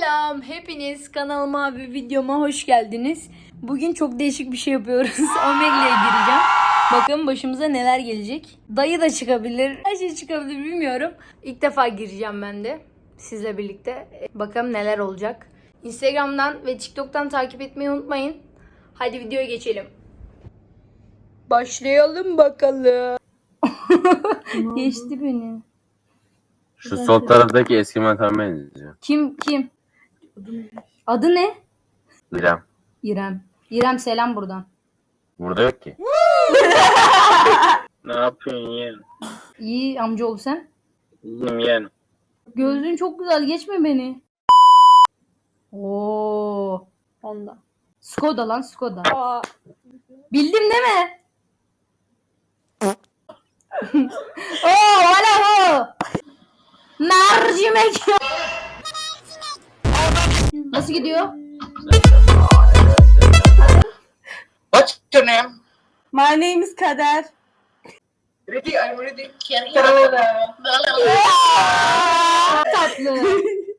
Selam hepiniz kanalıma ve videoma hoş geldiniz. Bugün çok değişik bir şey yapıyoruz. Omegle'ye gireceğim. Bakın başımıza neler gelecek. Dayı da çıkabilir. Her şey çıkabilir bilmiyorum. İlk defa gireceğim ben de sizle birlikte. Bakalım neler olacak. Instagram'dan ve TikTok'tan takip etmeyi unutmayın. Hadi videoya geçelim. Başlayalım bakalım. Geçti beni. Şu sol taraftaki eski mantama benziyor. Kim kim? Adı ne? İrem. İrem. İrem selam buradan. Burada yok ki. ne yapıyorsun yeğen? İyi amcaoğlu sen. İyiyim yeğen. Gözlüğün çok güzel geçme beni. Oo. Honda. Skoda lan Skoda. Bildim değil mi? Oo hala o. Mercimek. Nasıl gidiyor? What's your name? My name is Kader. Ready, I'm ready. Tatlı.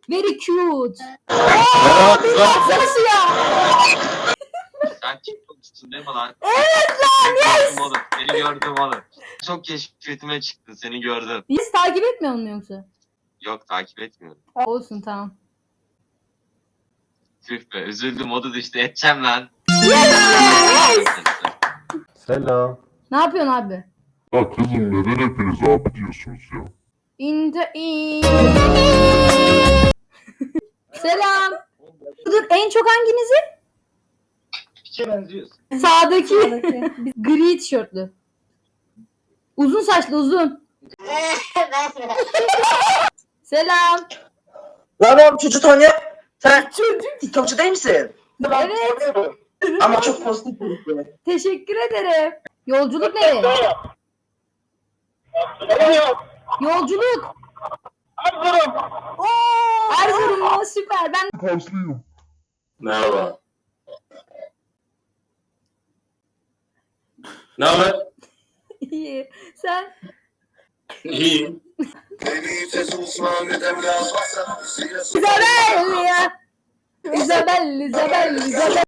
Very cute. Merhaba kızım. Nasıl ya? Sen TikTok'cusun değil mi lan? Evet lan yes. Oğlum. Seni gördüm oğlum. Çok keşfetime çıktın. Seni gördüm. Biz takip etmiyor mu yoksa? Yok takip etmiyorum. Olsun tamam. Tüh be üzüldüm o da işte edeceğim lan. Selam. Ne yapıyorsun abi? Ya kızım neden hepiniz abi diyorsunuz ya? İnte Selam. Dur en çok hanginizi? Piçe benziyorsun. Sağdaki. Gri tişörtlü. Uzun saçlı uzun. Selam. Lan oğlum çocuk Tonya. Sen TikTokçu değil misin? Evet. Ama çok pozitif birisi. Teşekkür ederim. Yolculuk nereye? Yolculuk. Oo, Erzurum mu? Süper. Ben Karslıyım. Merhaba. Ne haber? iyi. Sen İyiyim. Isabel ya. Isabel, Isabel, Isabel.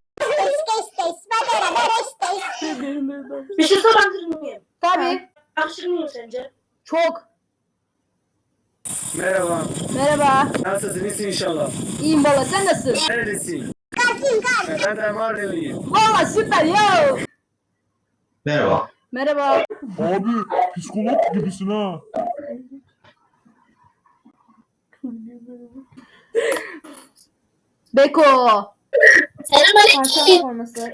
Bir şey sorabilir miyim? Tabii. Yakışır mıyım sence? Çok. Merhaba. Merhaba. Nasılsın? İyisin inşallah. İyiyim baba. Sen nasılsın? Neredesin? Ben de Mardinliyim. Valla süper yo. Merhaba. Merhaba. Abi psikolog gibisin ha. Beko. Selam forması.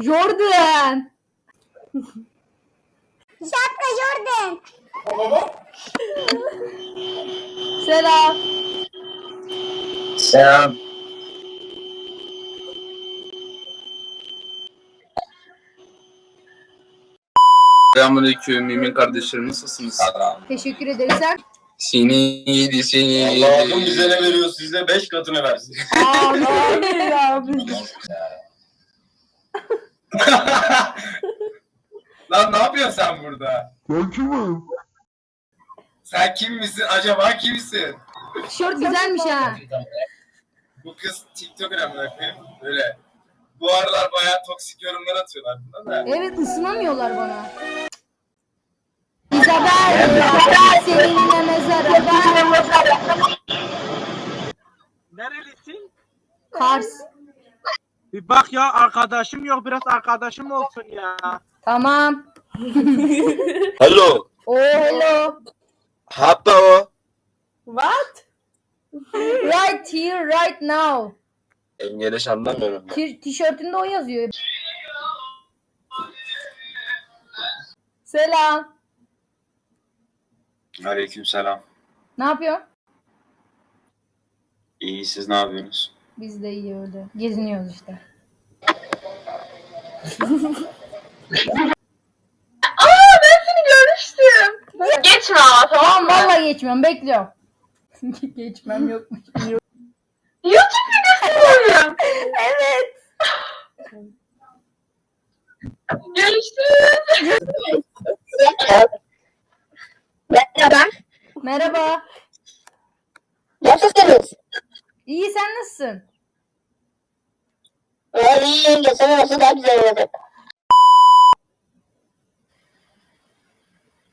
Jordan. Şapka Jordan. Selam. Selam. Selamünaleyküm mümin kardeşlerim nasılsınız? Teşekkür ederim. Sen? Seni yedi seni yedi. Allah'ım bize ne veriyor size 5 katını versin. Amin abi. Lan ne yapıyorsun sen burada? Ben kimim? Sen kim misin acaba kimsin? Tişört güzelmiş ha. Bu kız TikToker amına koyayım. Böyle. Bu aralar bayağı toksik yorumlar atıyorlar da. Evet ısınamıyorlar bana. Seninle mezara ben. Nerelisin? Kars. Bir bak ya arkadaşım yok biraz arkadaşım olsun ya. Tamam. Hello. Oh hello. Hatta o. What? Right here, right now. İngiliz anlamıyorum. T- tişörtünde o yazıyor. Selam. Aleyküm selam. Ne yapıyorsun? İyi siz ne yapıyorsunuz? Biz de iyi öyle. Geziniyoruz işte. Geçme ama tamam Tamam mı? vallahi geçmiyorum. Bekliyorum. Geçmem yokmuş. YouTube videosu koyuyorum. evet. Görüşürüz. Merhaba. Merhaba. Nasılsınız? İyi sen nasılsın? İyi yenge sana nasıl daha güzel olacak.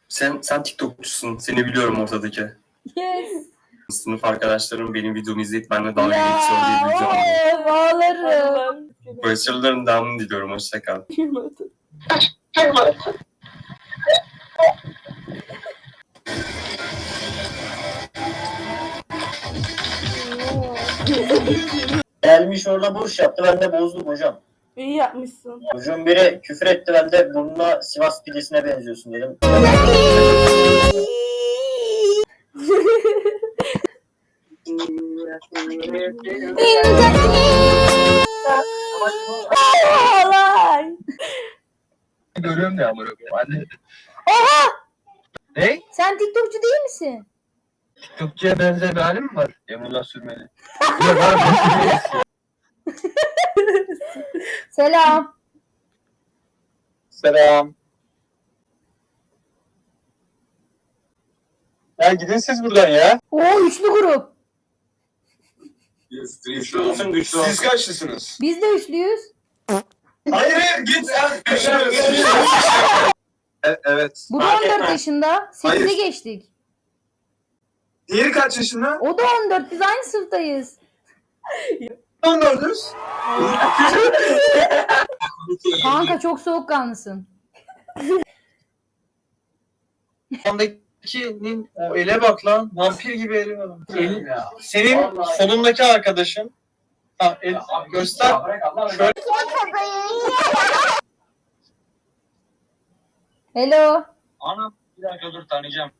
Sen sen TikTokçusun. Seni biliyorum ortadaki. Yes. Sınıf arkadaşlarım benim videomu izleyip benimle dalga Ya geçiyor diye bir video aldım. of, ağlarım. Başarıların devamını diliyorum. Hoşça kal. Gelmiş orada boş yaptı ben de bozdum hocam. İyi yapmışsın. Çocuğun biri küfür etti ben de burnuna Sivas pidesine benziyorsun dedim. Olay. Görüyorum ya amına koyayım. Oha! Ne? Sen TikTokçu değil misin? Türkçe'ye benzer bir halim mi var? Emrullah sürmeli. Selam. Selam. Ya gidin siz buradan ya. Oo üçlü grup. Güçlü olsun güçlü olsun. Siz kaçlısınız? Biz de üçlüyüz. Hayır hayır git sen. E- evet. Bu da Fark 14 etmez. yaşında. 8'e Hayır. geçtik. Diğeri kaç yaşında? O da 14. Biz aynı sınıftayız. 14'üz. Kanka çok soğukkanlısın. Sondakinin o ele bak lan. Vampir gibi eli var. Elin- senin solundaki arkadaşın. Ha, el, göster. Şöyle. Hello. Ana bir dakika dur tanıyacağım.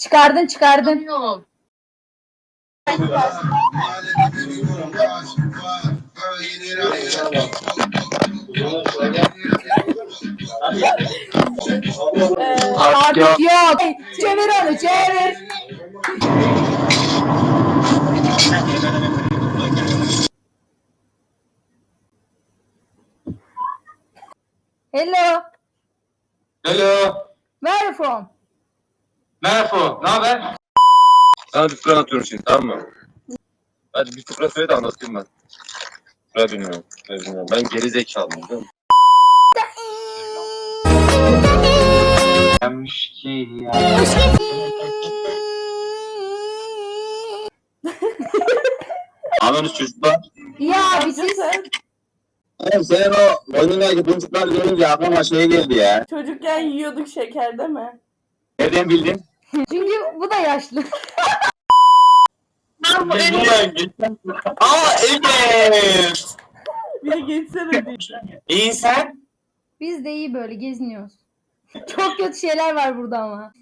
Çıkardın çıkardın. Artık yok. Çevir onu çevir. Hello. Hello. Where are you from? Merhaba. Ne haber? Sana bir fıkra atıyorum şimdi tamam mı? Hadi bir fıkra söyle de anlatayım ben. Fıkra bilmiyorum. Fıkra bilmiyorum. Ben geri zekalıyım değil mi? Gelmiş ki ya. Anladınız çocuklar. Ya abi siz Oğlum senin o boynundaki boncuklar görünce aklıma şey geldi ya. Çocukken yiyorduk şeker değil mi? Nereden bildin? Çünkü bu da yaşlı. Ben bu Aa evet. Bir de geçsene diye. İyi sen? Biz de iyi böyle geziniyoruz. Çok kötü şeyler var burada ama.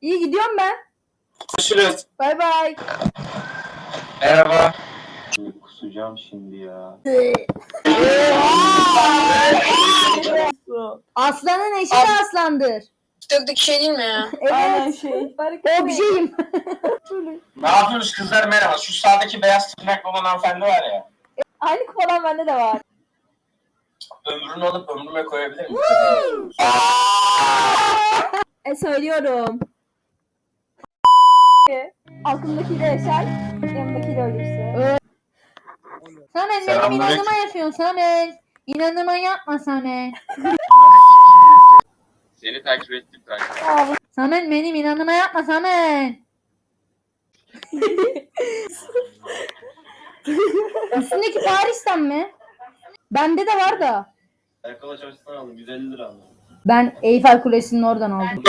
İyi gidiyorum ben. Görüşürüz. Bay bay. Merhaba. Kusacağım şimdi ya. Aslanın eşi de aslandır. TikTok'taki şey değil mi ya? Aynen Evet. şey. Objeyim. Ne yapıyorsunuz kızlar merhaba. Şu sağdaki beyaz tırnaklı olan hanımefendi var ya. Aynı kupadan bende de var. Ömrünü alıp ömrüme koyabilir miyim? E söylüyorum. Aklımdakiyle yaşar, yanımdakiyle ölürse. Samet benim Selamünaleyküm. inanıma yapıyorsun Samet. İnanıma yapma Samet. Seni takip ettim takip. Samet benim inanıma yapma Samet. Üstündeki Paris'ten mi? Bende de var da. Arkadaş açısından aldım 150 lira aldım. Ben Eyfel Kulesi'nin oradan aldım.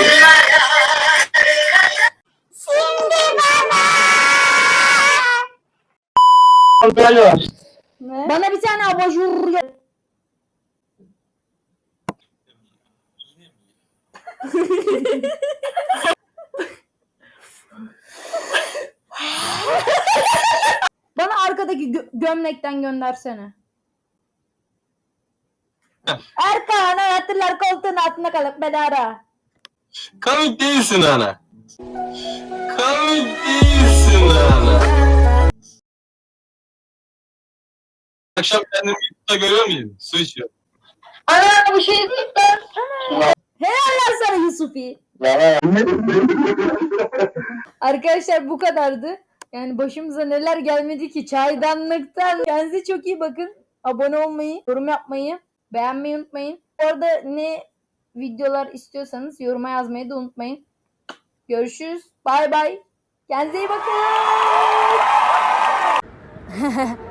Ne? Bana bir tane abajur Bana arkadaki gö- gömlekten göndersene. Erkan hayatlılar koltuğun altında kalıp beni ara. Komik değilsin ana. Komik değilsin ana. Akşam kendimi YouTube'da görüyor muyum? Su içiyorum. Ana bu şey değil mi? Helal sana Yusufi. Arkadaşlar bu kadardı. Yani başımıza neler gelmedi ki çaydanlıktan. Kendinize çok iyi bakın. Abone olmayı, yorum yapmayı, beğenmeyi unutmayın. Bu arada ne videolar istiyorsanız yoruma yazmayı da unutmayın. Görüşürüz. Bay bay. Kendinize iyi bakın.